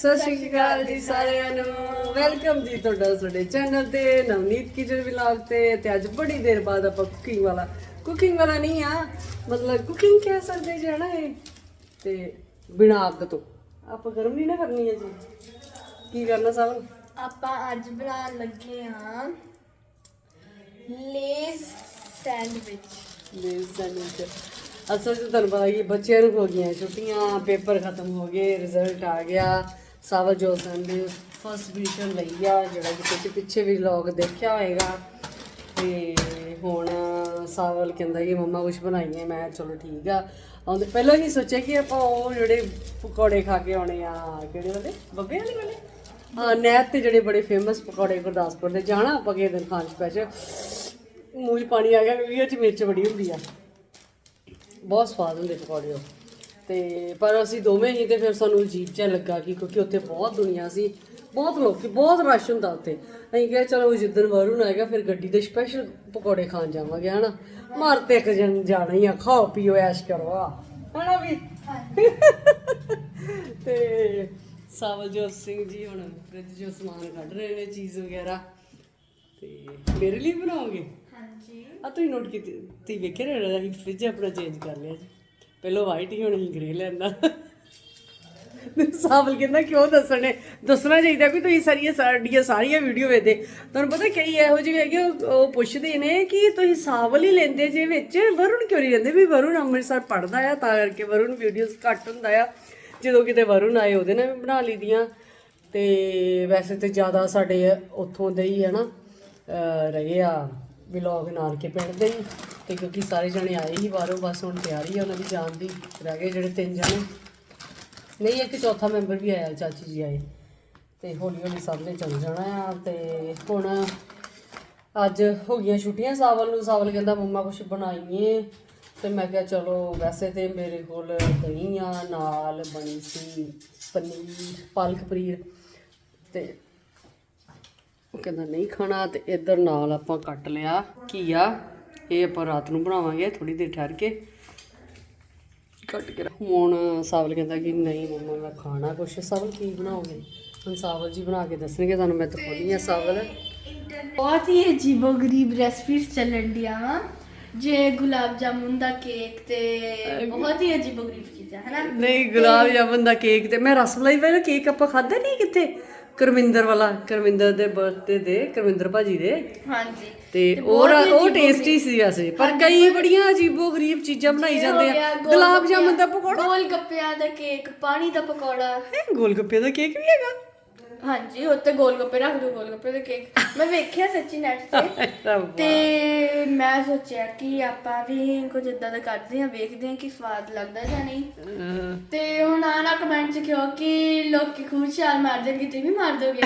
ਸਤਿ ਸ਼੍ਰੀ ਅਕਾਲ ਜੀ ਸਾਰਿਆਂ ਨੂੰ। ਵੈਲਕਮ ਜੀ ਤੁਹਾਡਾ ਸਾਡੇ ਚੈਨਲ ਤੇ ਨਵਨੀਤ ਕਿਚਨ ਵਲੌਗ ਤੇ ਤੇ ਅੱਜ ਬੜੀ ਦੇਰ ਬਾਅਦ ਆਪਾਂ ਕੁਕਿੰਗ ਵਾਲਾ ਕੁਕਿੰਗ ਵਾਲਾ ਨਹੀਂ ਆ ਮਤਲਬ ਕੁਕਿੰਗ ਕਹਿ ਸਕਦੇ ਜਾਣਾ ਹੈ ਤੇ ਬਿਨਾ ਅੱਗ ਤੋਂ। ਆਪਾਂ ਗਰਮ ਨਹੀਂ ਨਾ ਕਰਨੀ ਹੈ ਜੀ। ਕੀ ਕਰਨਾ ਸਭ ਆਪਾਂ ਅੱਜ ਬਣਾਉਣ ਲੱਗੇ ਹਾਂ ਲੇਜ਼ ਸੈਂਡਵਿਚ। Lay's sandwich. ਅਸਲ 'ਚ ਤੁਹਾਨੂੰ ਪਤਾ ਕਿ ਬੱਚਿਆਂ ਨੂੰ ਹੋ ਗਈਆਂ ਛੁੱਟੀਆਂ ਪੇਪਰ ਖਤਮ ਹੋ ਗਏ ਰਿਜ਼ਲਟ ਆ ਗਿਆ। ਸਾਵਲ ਜੋਸਨ ਦੇ ਫਸਟ ਡਿਵੀਜ਼ਨ ਲਈ ਆ, ਜਿਹੜਾ ਕਿ ਤੁਸੀਂ ਪਿੱਛੇ ਵੀ ਵਲੌਗ ਦੇਖਿਆ ਹੋਏਗਾ। ਤੇ ਹੁਣ ਸਾਵਲ ਕਹਿੰਦਾ ਕਿ ਮੰਮਾ ਕੁਝ ਬਣਾਈਏ? ਮੈਂ ਕਿਹਾ, ਚਲੋ ਠੀਕ ਆ। ਆਉਂਦੇ ਪਹਿਲਾਂ ਹੀ ਸੋਚਿਆ ਕਿ ਆਪਾਂ ਉਹ ਜਿਹੜੇ ਪਕੌੜੇ ਖਾ ਕੇ ਆਉਣੇ ਆ, ਕਿਹੜੇ ਵਾਲੇ? ਬੱਬੇ ਵਾਲੇ ਵਾਲੇ? ਹਾਂ ਨੈਟ ਤੇ ਜਿਹੜੇ ਬੜੇ ਫੇਮਸ ਪਕੌੜੇ ਗੁਰਦਾਸਪੁਰ ਦੇ, ਜਾਣਾ ਆਪਾਂ ਕਿਸੇ ਦਿਨ ਖਾਣ ਸਪੈਸ਼ਲ ਮੂੰਹ 'ਚ ਪਾਣੀ ਆ ਗਿਆ ਕਿਉਂਕਿ ਇਹ 'ਚ ਮਿਰਚ ਬੜੀ ਹੁੰਦੀ ਆ। ਬਹੁਤ ਸਵਾਦ ਹੁੰਦੇ ਪਕੌੜੇ ਉਹ। ਤੇ ਪਰ ਅਸੀਂ ਦੋਵੇਂ ਹੀ ਤੇ ਫਿਰ ਸਾਨੂੰ ਅਜੀਬ ਜਿਹਾ ਲੱਗਾ ਕਿ ਕਿਉਂਕਿ ਉੱਥੇ ਬਹੁਤ ਦੁਨੀਆ ਸੀ ਬਹੁਤ ਲੋਕੀ ਬਹੁਤ ਰਸ਼ ਹੁੰਦਾ ਉੱਥੇ। ਅਸੀਂ ਕਿਹਾ ਚਲੋ ਜਿੱਦਣ ਵਰੁਣ ਆਏਗਾ ਫਿਰ ਗੱਡੀ ਦੇ ਸਪੈਸ਼ਲ ਪਕੌੜੇ ਖਾਣ ਜਾਵਾਂਗੇ ਹਨਾ? ਮਾਰ ਤੇ ਇੱਕ ਜਣ ਜਾਣਾ ਹੀ ਆ ਖਾਓ ਪੀਓ ਐਸ਼ ਕਰੋ ਆ। ਹਨਾ ਵੀ? ਤੇ ਸਾਵਲਜੋਤ ਸਿੰਘ ਜੀ ਹੁਣ ਫ੍ਰਿਜ ਜੋ ਸਮਾਨ ਕੱਢ ਰਹੇ ਨੇ ਚੀਜ਼ ਵਗੈਰਾ। ਤੇ ਮੇਰੇ ਲਈ ਬਣਾਓਗੇ? ਹਾਂਜੀ। ਆ ਤੁਸੀਂ ਨੋਟ ਕੀਤੀ ਤੁਸੀਂ ਵੇਖਿਆ ਨਾ ਅਸੀਂ ਫ੍ਰਿਜ ਆਪਣਾ ਚੇਂਜ ਕਰ ਲਿਆ ਜੀ? ਪਹਿਲਾਂ ਵਾਈਟ ਹੀ ਹੋਣੀ ਗ੍ਰੇ ਲੈਂਦਾ ਸਾਵਲ ਕਹਿੰਦਾ ਕਿਉਂ ਦੱਸਣੇ? ਦੱਸਣਾ ਚਾਹੀਦਾ ਵੀ ਤੁਸੀਂ ਸਾਰੀਆਂ ਸਾਡੀਆਂ ਸਾਰੀਆਂ ਵੀਡੀਓ ਵੇਖਦੇ। ਤੁਹਾਨੂੰ ਪਤਾ ਕਈ ਇਹੋ ਜਿਹੇ ਹੈਗੇ, ਉਹ- ਪੁੱਛਦੇ ਨੇ ਕਿ ਤੁਸੀਂ ਸਾਵਲ ਹੀ ਲੈਂਦੇ ਜੇ ਵਿੱਚ। ਵਰੁਣ ਕਿਉਂ ਨਹੀਂ ਲੈਂਦੇ? ਵੀ ਵਰੁਣ ਅੰਮ੍ਰਿਤਸਰ ਪੜਦਾ ਆ, ਤਾਂ ਕਰਕੇ ਵਰੁਣ ਵੀਡੀਓਜ਼ ਘੱਟ ਹੁੰਦਾ ਆ। ਜਦੋਂ ਕਿਤੇ ਵਰੁਣ ਆਏ, ਉਹਦੇ ਨਾਲ ਵੀ ਬਣਾ ਲਈਦੀਆਂ। ਤੇ ਵੈਸੇ ਤੇ ਜ਼ਿਆਦਾ ਸਾਡੇ ਉੱਥੋਂ ਦੇ ਹੀ ਹੈ ਨਾ ਰਹੇ ਆ, ਵਲੌਗ ਨਾਨਕੇ ਪਿੰਡ ਦੇ ਹੀ। ਤੇ ਕਿਉਂਕਿ ਸਾਰੇ ਜਣੇ ਆਏ ਹੀ ਬਾਹਰੋਂ, ਬਸ ਹੁਣ ਤਿਆਰੀ ਆ ਉਹਨਾਂ ਦੀ ਜਾਣ ਦੀ, ਰਹਿ ਗਏ ਜਿਹੜੇ ਤਿੰਨ ਜਣੇ। ਨਹੀਂ, ਇੱਕ ਚੌਥਾ ਮੈਂਬਰ ਵੀ ਆਇਆ, ਚਾਚੀ ਜੀ ਆਏ। ਤੇ ਹੌਲੀ ਹੌਲੀ ਸਭ ਨੇ ਚੱਲ ਜਾਣਾ ਆ, ਤੇ ਹੁਣ ਅੱਜ ਹੋ ਗਈਆਂ ਛੁੱਟੀਆਂ ਸਾਵਲ ਨੂੰ। ਸਾਵਲ ਕਹਿੰਦਾ, ਮੰਮਾ ਕੁਝ ਬਣਾਈਏ? ਤੇ ਮੈਂ ਕਿਹਾ, ਚਲੋ, ਵੈਸੇ ਤੇ ਮੇਰੇ ਕੋਲ ਦਹੀਂ ਆ, ਨਾਲ ਬਣੀ ਸੀ ਪਨੀਰ, ਪਾਲਕ ਪਨੀਰ। ਤੇ ਉਹ ਕਹਿੰਦਾ, ਨਹੀਂ ਖਾਣਾ, ਤੇ ਇੱਧਰ ਨਾਲ ਆਪਾਂ ਕੱਟ ਲਿਆ ਘੀਆ। ਇਹ ਆਪਾਂ ਰਾਤ ਨੂੰ ਬਣਾਵਾਂਗੇ ਥੋੜੀ ਦੇਰ ਠਹਿਰ ਕੇ। ਕੱਟ ਕੇ ਹੁਣ ਸਾਵਲ ਕਹਿੰਦਾ ਕਿ ਨਹੀਂ ਮੰਮਾ ਮੈਂ ਖਾਣਾ ਕੁਛ। ਸਾਵਲ ਕੀ ਬਣਾਓਗੇ? ਹੁਣ ਸਾਵਲ ਜੀ ਬਣਾ ਕੇ ਦੱਸਣਗੇ ਤੁਹਾਨੂੰ ਮੈਂ ਤਾਂ ਖੋਲੀ ਆ ਸਾਵਲ। ਬਹੁਤ ਹੀ ਅਜੀਬੋ ਗਰੀਬ ਰੈਸਪੀਸ ਚੱਲਣ ਦੀਆਂ ਵਾ। ਜੇ ਗੁਲਾਬ ਜਾਮੁਨ ਦਾ ਕੇਕ ਤੇ ਬਹੁਤ ਹੀ ਅਜੀਬੋ ਗਰੀਬ ਚੀਜ਼ਾਂ ਹੈ ਨਾ ਨਹੀਂ ਗੁਲਾਬ ਜਾਮਨ ਦਾ ਕੇਕ ਤੇ ਮੈਂ ਰਸਮਲਾਈ ਵਾਲਾ ਕੇਕ ਆਪਾਂ ਖਾਦਾ ਨਹੀਂ ਕਿਤੇ ਕਰਮਿੰਦਰ ਵਾਲਾ ਕਰਮਿੰਦਰ ਦੇ ਬਰਥਡੇ ਦੇ ਕਰਮਿੰਦਰ ਭਾਜੀ ਦੇ। ਹਾਂਜੀ। ਤੇ ਉਹ ਉਹ ਟੇਸਟੀ ਸੀ ਵੈਸੇ ਪਰ ਕਈ ਬੜੀਆਂ ਅਜੀਬੋ ਗਰੀਬ ਚੀਜ਼ਾਂ ਬਣਾਈ ਜਾਂਦੇ ਆ। ਗੋਲ ਗੁਲਾਬ ਜਾਮਨ ਦਾ ਪਕੌੜਾ। ਗੋਲ ਗੱਪਿਆਂ ਦਾ ਕੇਕ ਪਾਣੀ ਦਾ ਪਕੌੜਾ। ਗੋਲ ਗੱਪੇ ਦਾ ਕੇਕ ਵੀ ਹੈਗਾ? ਹਾਂਜੀ ਉੱਤੇ ਗੋਲ ਗੱਪੇ ਰੱਖ ਦੋ ਗੋਲ ਗੱਪੇ ਦਾ ਕੇਕ ਮੈਂ ਵੇਖਿਆ ਸੱਚੀ ਨੈਟ ਤੇ। ਤੇ ਮੈਂ ਸੋਚਿਆ ਕਿ ਆਪਾਂ ਵੀ ਕੁਝ ਇਦਾਂ ਦਾ ਕਰਦੇ ਹਾਂ ਵੇਖਦੇ ਹਾਂ ਕਿ ਸਵਾਦ ਲੱਗਦਾ ਜਾਂ ਨਹੀਂ। ਤੇ ਹੁਣ ਆਣਾ ਕਮੈਂਟ ਚ ਕਿਉਂ ਕਿ ਲੋਕੀ ਖੂਬ ਛਾਲ ਮਾਰ ਦੇਣਗੇ ਤੁਸੀਂ ਵੀ ਮਾਰ ਦੋਗੇ।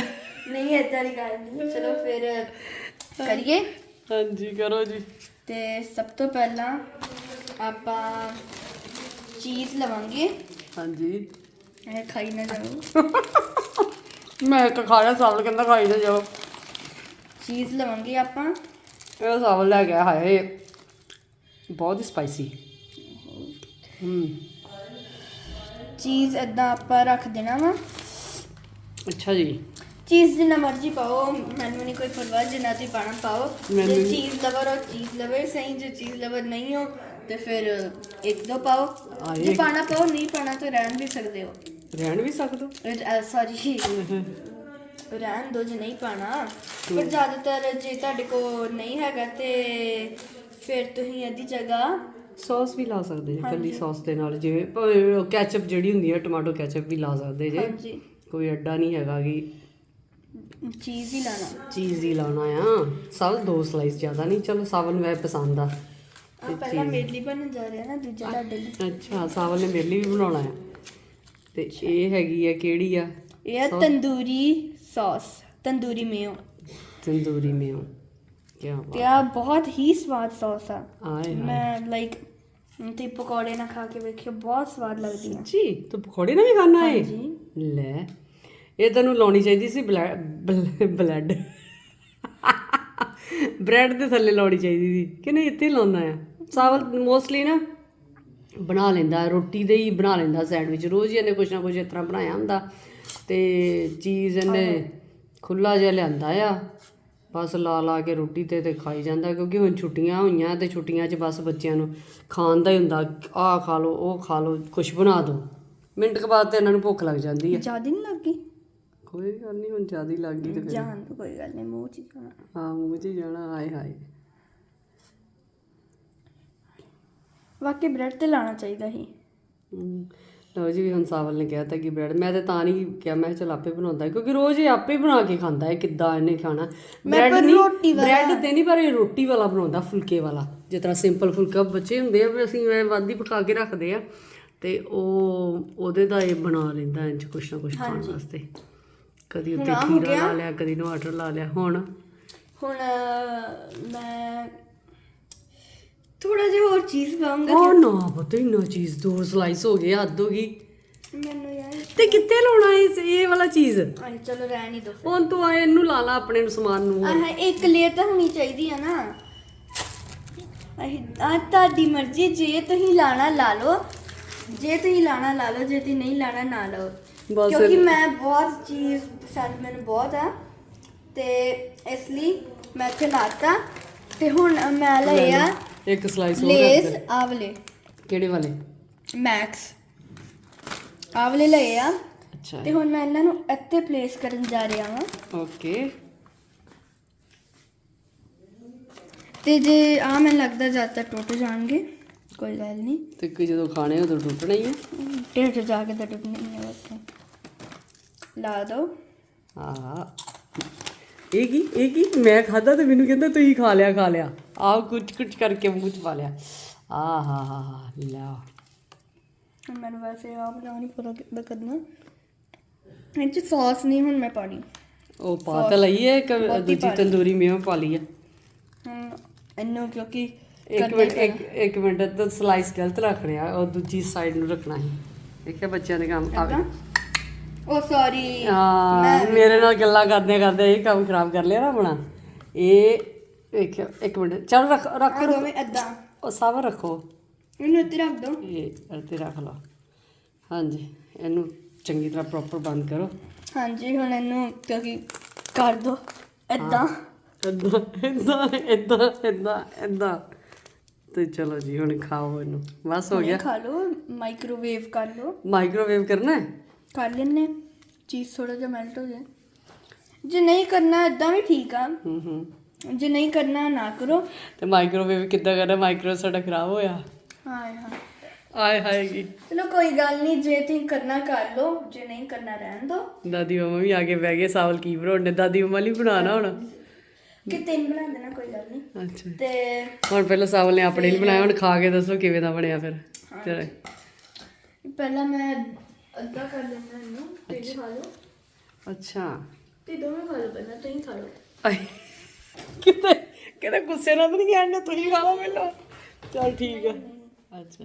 ਨਹੀਂ ਏਦਾਂ ਦੀ ਗੱਲ ਨਹੀਂ ਚਲੋ ਫਿਰ ਕਰੀਏ। ਹਾਂਜੀ ਕਰੋ ਜੀ। ਤੇ ਸਭ ਤੋਂ ਪਹਿਲਾਂ ਆਪਾਂ ਚੀਜ਼ ਲਵਾਂਗੇ। ਹਾਂਜੀ। ਇਹ ਖਾਈ ਨਾ ਜਾਓ। ਮੈਂ ਇੱਕ ਖਾ ਲਿਆ ਚਾਵਲ ਕਹਿੰਦਾ ਖਾਈ ਨਾ ਜਾਓ। ਚੀਜ਼ ਲਵਾਂਗੇ ਆਪਾਂ। ਇਹ ਚਾਵਲ ਲੈ ਗਿਆ ਹਾਏ ਬਹੁਤ ਹੀ ਸਪਾਈਸੀ। ਹੂੰ। ਚੀਜ਼ ਇਦਾਂ ਆਪਾਂ ਰੱਖ ਦੇਣਾ ਵਾ। ਅੱਛਾ ਜੀ। ਚੀਜ਼ ਜਿੰਨਾ ਮਰਜ਼ੀ ਪਾਓ ਮੈਨੂੰ ਨਹੀਂ ਕੋਈ ਪਰਵਾਹ ਜਿੰਨਾ ਤੁਸੀਂ ਪਾਣਾ ਪਾਓ। ਮੈਨੂੰ ਜੇ ਵੀ- ਚੀਜ਼ ਲਵਰ ਹੋ ਚੀਜ਼ ਲਵਰ ਸਹੀ ਜੇ ਚੀਜ਼ ਲਵਰ ਨਹੀਂ ਹੋ ਤੇ ਫਿਰ ਇੱਕ ਦੋ ਪਾਓ। ਆਏ। ਜੇ ਪਾਣਾ ਪਾਓ ਨਹੀਂ ਪਾਣਾ ਤਾਂ ਰਹਿਣ ਵੀ ਸਕਦੇ ਹੋ। ਰਹਿਣ ਵੀ ਸਕਦੋ ਸੌਰੀ ਰਹਿਣ ਦੋ ਜੇ ਨਹੀਂ ਪਾਣਾ। ਪਰ ਜ਼ਿਆਦਾਤਰ ਜੇ ਤੁਹਾਡੇ ਕੋਲ ਨਹੀਂ ਹੈਗਾ ਤੇ ਫਿਰ ਤੁਸੀਂ ਇਹਦੀ ਜਗ੍ਹਾ ਸੌਸ ਵੀ ਲਾ ਸਕਦੇ ਜੇ ਕੱਲੀ ਸੌਸ ਦੇ ਨਾਲ। ਜਿਵੇਂ ਕੈਚਅਪ ਜਿਹੜੀ ਹੁੰਦੀ ਹੈ ਟਮਾਟੋ ਕੈਚਅਪ ਵੀ ਲਾ ਸਕਦੇ ਜੇ। ਹਾਂਜੀ। ਕੋਈ ਅੱਡਾ ਨਹੀਂ ਹੈਗਾ ਕਿ ਚੀਜ਼ ਹੀ ਲਾਣਾ। ਚੀਜ਼ ਹੀ ਲਾਉਣਾ ਆ। ਸਭ ਦੋ ਸਲਾਈਸ ਜ਼ਿਆਦਾ ਨਹੀਂ ਚਲੋ ਸਾਵਲ ਨੂੰ ਇਹ ਪਸੰਦ ਆ। ਪਹਿਲਾਂ ਮੇਰੇ ਲਈ ਬਣਨ ਜਾ ਰਿਹਾ ਨਾ ਦੂਜਾ ਤੁਹਾਡੇ ਲਈ। ਅੱਛਾ ਸਾਵਲ ਨੇ ਮੇਰੇ ਲਈ ਵੀ ਬਣਾਉਣਾ ਆ। ਤੇ ਇਹ ਹੈਗੀ ਆ ਕਿਹੜੀ ਆ? ਇਹ ਆ tandoori sauce tandoori mayo. Tandoori mayo. ਕੀ ਤੇ ਆ ਬਹੁਤ ਹੀ ਸਵਾਦ ਸੌਸ ਆ। ਆਏ ਮੈਂ ਲਾਈਕ ਤੇ ਪਕੌੜੇ ਨਾਲ ਖਾ ਕੇ ਵੇਖਿਓ ਬਹੁਤ ਸਵਾਦ ਲੱਗਦੀ ਆ। ਜੀ ਤੂੰ ਪਕੌੜੇ ਨਾਲ ਵੀ ਖਾਣਾ ਹੈ ਲੈ ਇਹ ਤੈਨੂੰ ਲਾਉਣੀ ਚਾਹੀਦੀ ਸੀ ਬਲੈਡ। ਬ੍ਰੈਡ ਦੇ ਥੱਲੇ ਲਾਉਣੀ ਚਾਹੀਦੀ ਸੀ। ਕਿ ਨਹੀਂ ਇੱਥੇ ਲਾਉਣਾ ਆ। ਚਾਵਲ ਮੋਸਟਲੀ ਨਾ ਬਣਾ ਲੈਂਦਾ ਰੋਟੀ ਦੇ ਹੀ ਬਣਾ ਲੈਂਦਾ ਸੈਂਡਵਿਚ ਰੋਜ਼ ਹੀ ਇਹਨੇ ਕੁਛ ਨਾ ਕੁਛ ਇਸ ਤਰ੍ਹਾਂ ਬਣਾਇਆ ਹੁੰਦਾ। ਤੇ ਚੀਜ਼ ਇਹਨੇ ਖੁੱਲਾ ਜਿਹਾ ਲਿਆਂਦਾ ਆ ਬਸ ਲਾ ਲਾ ਕੇ ਰੋਟੀ ਤੇ ਤੇ ਖਾਈ ਜਾਂਦਾ ਕਿਉਂਕਿ ਹੁਣ ਛੁੱਟੀਆਂ ਹੋਈਆਂ ਤੇ ਛੁੱਟੀਆਂ 'ਚ ਬਸ ਬੱਚਿਆਂ ਨੂੰ ਖਾਣ ਦਾ ਹੀ ਹੁੰਦਾ ਆਹ ਖਾ ਲਓ ਉਹ ਖਾ ਲਓ ਕੁਝ ਬਣਾ ਦਿਓ ਮਿੰਟ ਕੁ ਬਾਅਦ ਤੇ ਇਹਨਾਂ ਨੂੰ ਭੁੱਖ ਲੱਗ ਜਾਂਦੀ ਹੈ ਜ਼ਿਆਦਾ ਨਹੀਂ ਲੱਗੀ? ਕੋਈ ਗੱਲ ਨਹੀਂ ਹੁਣ ਜ਼ਿਆਦਾ ਹੀ ਲੱਗ ਗਈ ਤੇ ਫਿਰ। ਜਾਨ ਕੋਈ ਗੱਲ ਨਹੀਂ ਮੂੰਹ ਚ ਹੀ ਜਾਣਾ। ਹਾਂ ਮੂੰਹ 'ਚ ਹੀ ਜਾਣਾ ਹਾਏ ਹਾਏ। ਵਾਕਈ ਬ੍ਰੈਡ ਤੇ ਲਾਣਾ ਚਾਹੀਦਾ ਸੀ। ਲਓ ਜੀ ਵੀ ਹੁਣ ਸਾਵਲ ਨੇ ਕਿਹਾ ਤਾਂ ਕਿ ਬ੍ਰੈਡ ਮੈਂ ਤੇ ਤਾਂ ਨਹੀਂ ਕਿਹਾ ਮੈਂ ਚਲ ਆਪੇ ਬਣਾਉਂਦਾ ਕਿਉਂਕਿ ਰੋਜ਼ ਇਹ ਆਪੇ ਬਣਾ ਕੇ ਖਾਂਦਾ ਹੈ ਕਿੱਦਾਂ ਇਹਨੇ ਖਾਣਾ। ਬ੍ਰੈਡ ਨਹੀਂ ਬ੍ਰੈਡ ਤੇ ਨਹੀਂ ਪਰ ਇਹ ਰੋਟੀ ਵਾਲਾ ਬਣਾਉਂਦਾ ਫੁਲਕੇ ਵਾਲਾ। ਜਿਸ ਤਰ੍ਹਾਂ ਸਿੰਪਲ ਫੁਲਕਾ ਬੱਚੇ ਹੁੰਦੇ ਆ ਵੀ ਅਸੀਂ ਹੀ ਪਕਾ ਕੇ ਰੱਖਦੇ ਆ ਤੇ ਉਹ ਉਹਦੇ ਦਾ ਇਹ ਬਣਾ ਲੈਂਦਾ ਇੰਜ ਕੁਛ ਨਾ ਕੁਛ ਖਾਣ ਵਾਸਤੇ। ਕਦੀ ਉੱਤੇ ਖੀਰਾ ਲਾ ਲਿਆ ਕਦੀ ਟਮਾਟਰ ਲਾ ਲਿਆ ਹੁਣ? ਹੁਣ ਮੈਂ ਥੋੜਾ ਜਿਹਾ ਹੋਰ ਚੀਜ਼ ਪਾਉਂਗਾ ਉਹ ਨਾ ਪਤਾ ਇੰਨਾ ਚੀਜ਼ ਦੋ ਸਲਾਈਸ ਹੋ ਗਏ ਹੱਦ ਹੋ ਗਈ। ਮੈਨੂੰ ਯਾਰ ਤੇ ਕਿੱਥੇ ਲਾਉਣਾ ਇਹ ਇਹ ਵਾਲਾ ਚੀਜ਼? ਆਹ ਚਲੋ ਰਹਿਣ ਹੀ ਦੋ ਹੁਣ ਤੂੰ ਆ ਇਹਨੂੰ ਲਾ ਲਾ ਆਪਣੇ ਨੂੰ ਸਮਾਨ ਨੂੰ ਆਹ ਇੱਕ ਲੇਅਰ ਤਾਂ ਹੋਣੀ ਚਾਹੀਦੀ ਆ ਨਾ। ਆ ਤੁਹਾਡੀ ਮਰਜ਼ੀ ਜੇ ਤੁਸੀਂ ਲਾਣਾ ਲਾ ਲਓ। ਜੇ ਤੁਸੀਂ ਲਾਣਾ ਲਾ ਲਓ ਜੇ ਤੁਸੀਂ ਨਹੀਂ ਲਾਣਾ ਨਾ ਲਓ। ਬਸ ਕਿਉਂਕਿ ਮੈਂ ਬਹੁਤ ਚੀਜ਼ ਪਸੰਦ ਮੈਨੂੰ ਬਹੁਤ ਆ। ਤੇ ਇਸ ਲਈ ਮੈਂ ਇੱਥੇ ਲਾਤਾ ਤੇ ਹੁਣ ਮੈਂ ਲਏ ਆ ਇੱਕ ਸਲਾਈਸ ਹੋਰ ਲੇਸ ਰੱਖ ਦੇ। ਆਵਲੇ। ਕਿਹੜੇ ਵਾਲੇ? ਮੈਕਸ ਆਵਲੇ ਲਏ ਆ। ਅੱਛਾ। ਤੇ ਹੁਣ ਮੈਂ ਇਹਨਾਂ ਨੂੰ ਇੱਥੇ ਪਲੇਸ ਕਰਨ ਜਾ ਰਿਹਾ ਹਾਂ ਓਕੇ ਤੇ ਜੇ ਆ ਮੈਨੂੰ ਲੱਗਦਾ ਜ਼ਿਆਦਾ ਟੁੱਟ ਜਾਣਗੇ ਕੋਈ ਗੱਲ ਨਹੀਂ। ਤੇ ਕਿ ਜਦੋਂ ਖਾਣੇ ਉਦੋਂ ਟੁੱਟਣਾ ਹੀ ਹੈ ਢੇਰ ਜਾ ਕੇ ਤਾਂ ਟੁੱਟਣੇ ਨਹੀਂ ਹੈ ਬਸ। ਲਾ ਦੋ। ਹਾਂ। ਇਹ ਕੀ? ਇਹ ਕੀ? ਮੈਂ ਖਾਦਾ ਤੇ ਮੈਨੂੰ ਕਹਿੰਦਾ ਤੁਸੀਂ ਖਾ ਲਿਆ ਖਾ ਲਿਆ। ਆਹ ਕੁਝ ਕੁਝ ਕਰਕੇ ਮੂੰਹ ਚ ਪਾ ਲਿਆ। ਆ ਹਾ ਹਾ ਹਾ ਲਿਆ ਹੁਣ ਮੈਨੂੰ ਵੈਸੇ ਆ ਬਣਾ ਨਹੀਂ ਪਤਾ ਕਿੱਦਾਂ ਕਰਨਾ। ਇਹ ਚ ਸੌਸ ਨਹੀਂ ਹੁਣ ਮੈਂ ਪਾਣੀ। ਉਹ ਪਾ ਤਾਂ ਲਈ ਹੈ ਇੱਕ ਦੂਜੀ ਤੰਦੂਰੀ ਮੇਵਾ ਪਾ ਲਈ ਹੈ। ਹੁਣ ਇਹਨੂੰ ਕਿਉਂਕਿ ਇੱਕ ਮਿੰਟ ਇੱਕ ਇੱਕ ਮਿੰਟ ਤਾਂ ਸਲਾਈਸ ਗਲਤ ਰੱਖ ਰਿਹਾ ਉਹ ਦੂਜੀ ਸਾਈਡ ਨੂੰ ਰੱਖਣਾ ਸੀ। ਦੇਖਿਆ ਬੱਚਿਆਂ ਦੇ ਕੰਮ ਆ? ਉਹ ਸੌਰੀ ਹਾਂ ਮੇਰੇ ਨਾਲ ਗੱਲਾਂ ਕਰਦੇ ਕਰਦੇ ਇਹ ਕੰਮ ਖਰਾਬ ਕਰ ਲਿਆ ਨਾ ਆਪਣਾ। ਇਹ ਵੇਖਿਓ ਇੱਕ ਮਿੰਟ। ਚਲ ਰੱਖ ਰੱਖ ਆ ਦੋਵੇਂ ਏਦਾਂ। ਉਹ ਸਭ ਰੱਖੋ। ਇਹਨੂੰ ਇੱਥੇ ਰੱਖ ਦੋ। ਇਹ ਇੱਥੇ ਰੱਖ ਲਓ ਹਾਂਜੀ ਇਹਨੂੰ ਚੰਗੀ ਤਰ੍ਹਾਂ ਪ੍ਰੋਪਰ ਬੰਦ ਕਰੋ। ਹਾਂਜੀ ਹੁਣ ਇਹਨੂੰ ਕਿਉਂਕਿ ਕਰ ਦੋ। ਏਦਾਂ। ਇਦਾਂ ਇਦਾਂ ਇਦਾਂ ਇਦਾਂ ਇਦਾਂ ਤੇ ਚਲੋ ਜੀ ਹੁਣ ਖਾਓ ਇਹਨੂੰ। ਬਸ ਹੋ ਗਿਆ। ਖਾ ਲਓ ਮਾਈਕ੍ਰੋਵੇਵ ਕਰ ਲਓ। ਮਾਈਕ੍ਰੋਵੇਵ ਕਰਨਾ ਹੈ? ਕਰ ਲੈਣੇ ਚੀਜ਼ ਥੋੜਾ ਜਿਹਾ ਮੈਲਟ ਹੋ ਜਾਏ। ਜੇ ਨਹੀਂ ਕਰਨਾ ਇਦਾਂ ਵੀ ਠੀਕ ਆ। ਹੂੰ ਹੂੰ। ਜੇ ਨਹੀਂ ਕਰਨਾ ਨਾ ਕਰੋ। ਤੇ ਮਾਈਕ੍ਰੋਵੇਵ ਕਿੱਦਾਂ ਕਰਨਾ? ਮਾਈਕਰੋ ਸਾਡਾ ਖਰਾਬ ਹੋਇਆ। ਹਾਏ ਹਾਂ ਆਏ ਹਾਏ ਚਲੋ ਕੋਈ ਗੱਲ ਨਹੀਂ ਜੇ ਤੁਸੀਂ ਕਰਨਾ ਕਰ ਲਓ ਜੇ ਨਹੀਂ ਕਰਨਾ ਰਹਿਣ ਦਿਓ। ਦਾਦੀ ਮਮਾ ਵੀ ਆ ਕੇ ਬਹਿ ਗਏ ਸਾਵਲ ਕੀ ਬਣਾਉਣੇ ਦਾਦੀ ਮਮਾ ਲਈ ਬਣਾਣਾ ਹੁਣ? ਕਿ ਤਿੰਨ ਬਣਾ ਦੇਣਾ ਕੋਈ ਗੱਲ ਨਹੀਂ। ਅੱਛਾ। ਤੇ ਹੁਣ ਪਹਿਲਾਂ ਸਾਵਲ ਨੇ ਆਪਣੇ ਲਈ ਬਣਾਇਆ ਹੁਣ ਖਾ ਕੇ ਦੱਸੋ ਕਿਵੇਂ ਦਾ ਬਣਿਆ ਫਿਰ? ਚਲੋ। ਪਹਿਲਾਂ ਮੈਂ ਅੱਧਾ ਕਰ ਲੈਣਾ ਇਹਨੂੰ ਤੁਸੀਂ ਖਾ ਲਓ। ਅੱਛਾ। ਤੇ ਦੋਵੇਂ ਖਾ ਲਓ ਪਹਿਲਾਂ ਤੁਸੀਂ ਖਾ ਲਓ। ਆਏ ਕਿਤੇ ਕਿਤੇ ਗੁੱਸੇ ਨਾਲ ਤਾਂ ਨਹੀਂ ਕਹਿਣਾ ਤੁਸੀਂ ਖਾ ਲਓ ਮੈਨੂੰ ਚਲ ਠੀਕ ਹੈ ਅੱਛਾ।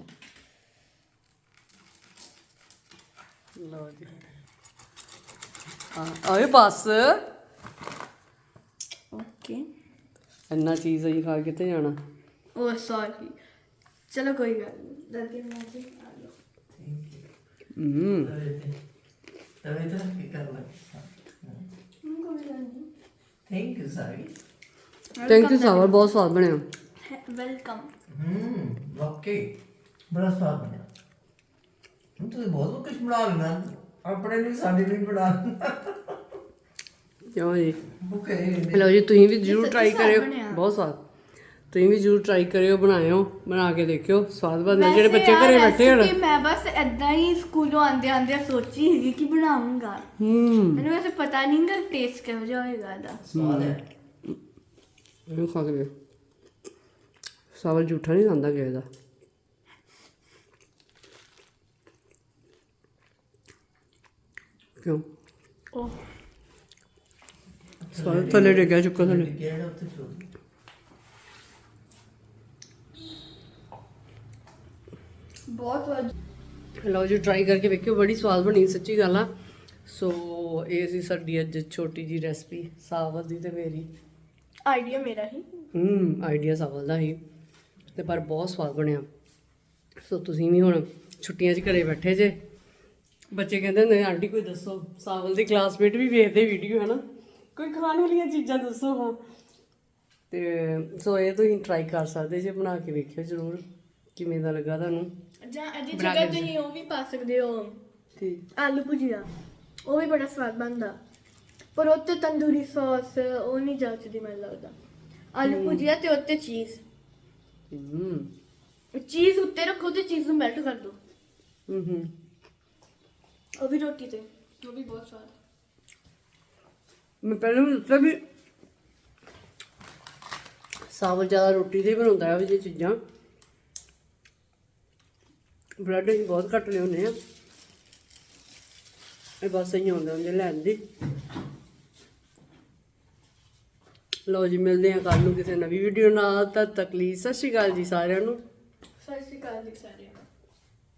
ਲਓ ਜੀ। ਆ ਆਏ ਬਸ। ਓਕੇ। ਇੰਨਾ ਚੀਜ਼ ਹੀ ਖਾ ਕੇ ਤੇ ਜਾਣਾ। ਉਹ ਸੌਰੀ ਚਲੋ ਕੋਈ ਗੱਲ ਨਹੀਂ ਦਾਦੀ ਮੈਂ ਜੀ ਖਾ ਲਓ ਹੂੰ। ਤਵੇ ਤਾਂ ਕੀ ਕਰਨਾ। ਕੋਈ ਗੱਲ ਨਹੀਂ thank you sorry thank you ਸਾਵਲ ਬਹੁਤ ਸਵਾਦ ਬਣਿਆ ਵੈਲਕਮ ਹੂੰ ਵਾਕਈ ਬੜਾ ਸਵਾਦ ਬਣਿਆ। ਹੁਣ ਤੁਸੀਂ ਬਹੁਤ ਕੁਝ ਬਣਾ ਲੈਣਾ। ਆਪਣੇ ਲਈ ਸਾਡੇ ਲਈ ਬਣਾ ਲੈਣਾ। ਕਿਉਂ ਜੀ? ਓਕੇ ਲਓ ਜੀ ਤੁਸੀਂ ਵੀ ਜਰੂਰ ਸੱਚੀ ਟਰਾਈ ਕਰਿਓ। ਬਹੁਤ ਸਵਾਦ। ਤੁਸੀਂ ਵੀ ਜਰੂਰ ਟਰਾਈ ਕਰਿਓ ਬਣਾਇਓ ਬਣਾ ਕੇ ਦੇਖਿਓ। ਸਵਾਦ ਬਣਦਾ। ਜਿਹੜੇ ਬੱਚੇ ਘਰੇ ਬੈਠੇ ਹੋਣ। ਮੈਂ ਬਸ ਐਦਾਂ ਹੀ ਸਕੂਲੋਂ ਆਂਦੇ ਆਂਦੇ ਸੋਚੀ ਹੈਗੀ ਕਿ ਬਣਾਉਂਗਾ ਹੂੰ। ਮੈਨੂੰ ਵੈਸੇ ਪਤਾ ਨਹੀਂ ਗਾ ਟੇਸਟ ਕਿਹੋ ਜਿਹਾ ਹੋਏਗਾ ਦਾ ਸਵਾਦ ਹੈ। ਇਹ ਖਾ ਕੇ ਸਾਵਲ ਝੂਠਾ ਨਹੀਂ ਖਾਂਦਾ ਕਿਸੇ ਦਾ। ਕਿਉਂ? ਉਹ ਸਾਵਲ ਥੱਲੇ ਡਿੱਗਿਆ ਚੁੱਕਾ ਥੱਲੇ। ਬਹੁਤ ਸਵਾਦ ਲਓ ਜੀ ਟਰਾਈ ਕਰਕੇ ਵੇਖਿਓ ਬੜੀ ਸਵਾਦ ਬਣੀ ਸੱਚੀ ਗੱਲ ਆ। ਸੋ ਇਹ ਸੀ ਸਾਡੀ ਅੱਜ ਛੋਟੀ ਜੀ ਰੈਸਪੀ ਸਾਵਲ ਦੀ ਤੇ ਮੇਰੀ। ਆਈਡੀਆ ਮੇਰਾ ਹੀ। ਹੂੰ ਆਈਡੀਆ ਸਾਵਲ ਦਾ ਹੀ। ਤੇ ਪਰ ਬਹੁਤ ਸਵਾਦ ਬਣਿਆ। ਸੋ ਤੁਸੀਂ ਵੀ ਹੁਣ ਛੁੱਟੀਆਂ 'ਚ ਘਰੇ ਬੈਠੇ ਜੇ। ਬੱਚੇ ਕਹਿੰਦੇ ਨੇ ਆਂਟੀ ਕੋਈ ਦੱਸੋ ਸਾਵਲ ਦੇ ਕਲਾਸਮੇਟ ਵੀ ਵੇਖਦੇ ਵੀਡੀਓ ਹਨਾ? ਕੋਈ ਖਾਣ ਵਾਲੀਆਂ ਚੀਜ਼ਾਂ ਦੱਸੋ ਹਾਂ। ਤੇ ਸੋ ਇਹ ਤੁਸੀਂ ਟਰਾਈ ਕਰ ਸਕਦੇ ਜੇ ਬਣਾ ਕੇ ਵੇਖਿਓ ਜ਼ਰੂਰ ਕਿਵੇਂ ਦਾ ਲੱਗਾ ਤੁਹਾਨੂੰ। ਜਾਂ ਇਹਦੀ ਜਗ੍ਹਾ ਤੁਸੀਂ ਉਹ ਵੀ ਪਾ ਸਕਦੇ ਹੋ। ਠੀਕ। ਆਲੂ ਭੁਜੀਆ ਉਹ ਵੀ ਬੜਾ ਸਵਾਦ ਬਣਦਾ। ਪਰ ਉੱਤੇ ਤੰਦੂਰੀ ਸੌਸ ਉਹ ਨਹੀਂ ਜੱਚਦੀ ਮੈਨੂੰ ਲੱਗਦਾ ਆਲੂ ਭੁਜੀਆ ਤੇ ਉੱਤੇ ਚੀਜ਼ ਹੂੰ ਚੀਜ਼ ਉੱਤੇ ਰੱਖੋ ਤੇ ਚੀਜ਼ ਨੂੰ ਮੈਲਟ ਕਰ ਦਿਓ ਹੂੰ ਹੂੰ ਉਹ ਵੀ ਰੋਟੀ ਤੇ ਉਹ ਵੀ ਬਹੁਤ ਸਵਾਦ ਮੈਂ ਪਹਿਲਾਂ ਵੀ ਦੱਸਿਆ ਵੀ ਸਾਵਲ ਜ਼ਿਆਦਾ ਰੋਟੀ ਤੇ ਹੀ ਬਣਾਉਂਦਾ ਹੈ ਉਹ ਜਿਹੀ ਚੀਜ਼ਾਂ ਬ੍ਰੈਡ ਅਸੀਂ ਬਹੁਤ ਘੱਟ ਲਿਆਉਂਦੇ ਆ ਇਹ ਬਸ ਅਸੀਂ ਆਉਂਦੇ ਹੁੰਦੇ ਲੈਣ ਦੀ ਲੋ ਜੀ, ਮਿਲਦੇ ਆ ਕੱਲ ਨੂੰ ਕਿਸੇ ਨਵੀਂ ਵੀਡੀਓ ਨਾਲ, ਤਦ ਤੱਕ ਲਈ ਸਤਿ ਸ਼੍ਰੀ ਅਕਾਲ ਜੀ ਸਾਰਿਆਂ ਨੂੰ। ਸਤਿ ਸ਼੍ਰੀ ਅਕਾਲ ਜੀ ਸਾਰਿਆਂ ਨੂੰ।